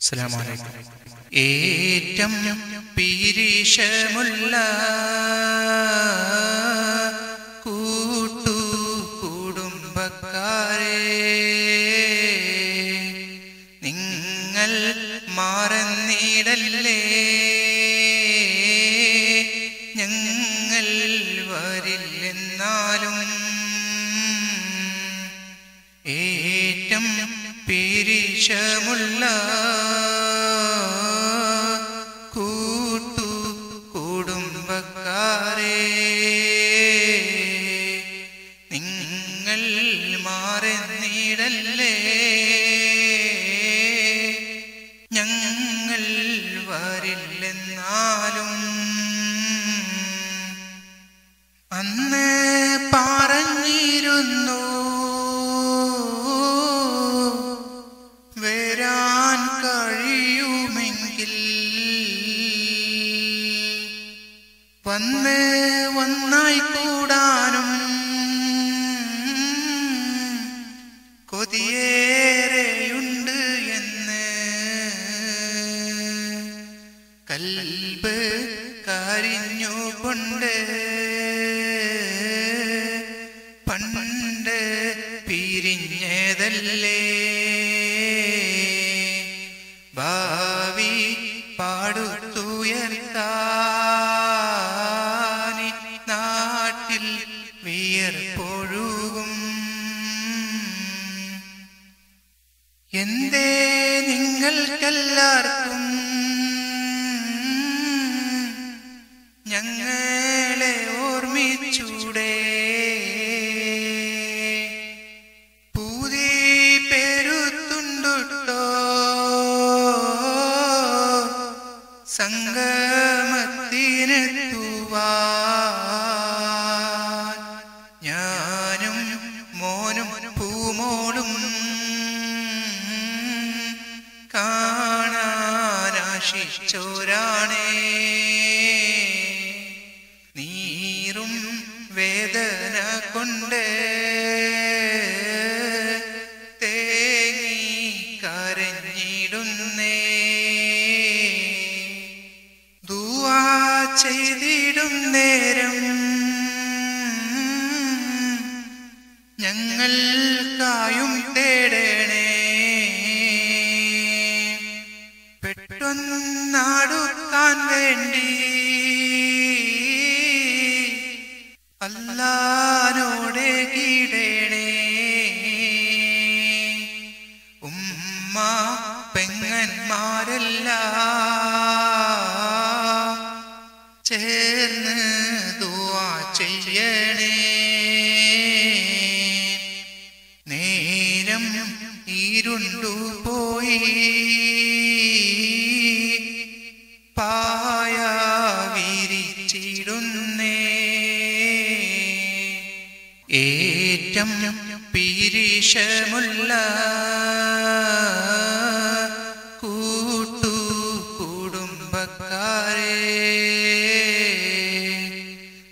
അസ്സലാമലൈക്കും ഏറ്റം പീരീഷമുള്ള കൂട്ടു കുടുംബക്കാരെ നിങ്ങൾ മാറന്നിടല്ലേ? ഞങ്ങൾ വരില്ലെന്നാലും ഏറ്റം പിരിശമുള്ള കൂട്ടു കുടുംബക്കാരെ നിങ്ങൾ മാറുന്നിടല്ലേ ഞങ്ങൾ വരില്ലെന്നാലും അന്ന് വന്ന് ഒന്നായി കൂടാനും കൊതിയേറെയുണ്ട് എന്ന്. കൽബ് കരിഞ്ഞുകൊണ്ട് പണ്ട് പിരിഞ്ഞതല്ലേ? ഭാവി പാടുത്തുയർത്താനി എന്തേ നിങ്ങൾക്കെല്ലാവർക്കും ഞങ്ങളെ കാണാനാശിച്ചോരാണേ നീറും വേദന കൊണ്ട് തേങ്ങി കരഞ്ഞിടുന്നേ. ചെയ്തിടും നേരം ഞങ്ങൾക്കായും തേടണേ വേണ്ടി. അല്ലാനോടെ കീടേണേ. ഉമ്മ പെങ്ങന്മാരല്ല. ചേർന്ന് ദുവാ ചെയ്യണേ. നേരം ഇരുണ്ടു പായ. ഏറ്റം പീരീഷമുള്ള കൂട്ടു കുടുംബക്കാരെ.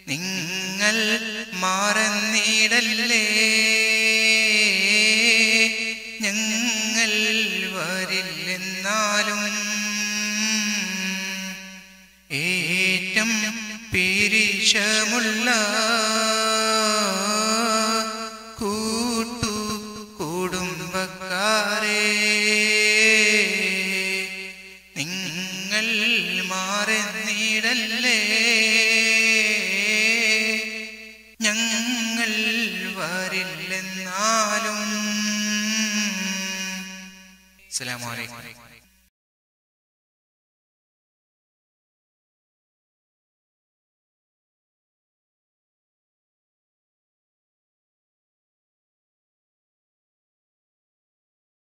നിങ്ങൾ മാറന്നിടല്ലേ? ഞങ്ങൾ വരില്ലെന്നാലും ഏറ്റം പീരീഷമുള്ള മാറുന്നിടല്ലേ ഞങ്ങൾ വരില്ലെന്നാലും. അസ്സലാമു അലൈക്കും.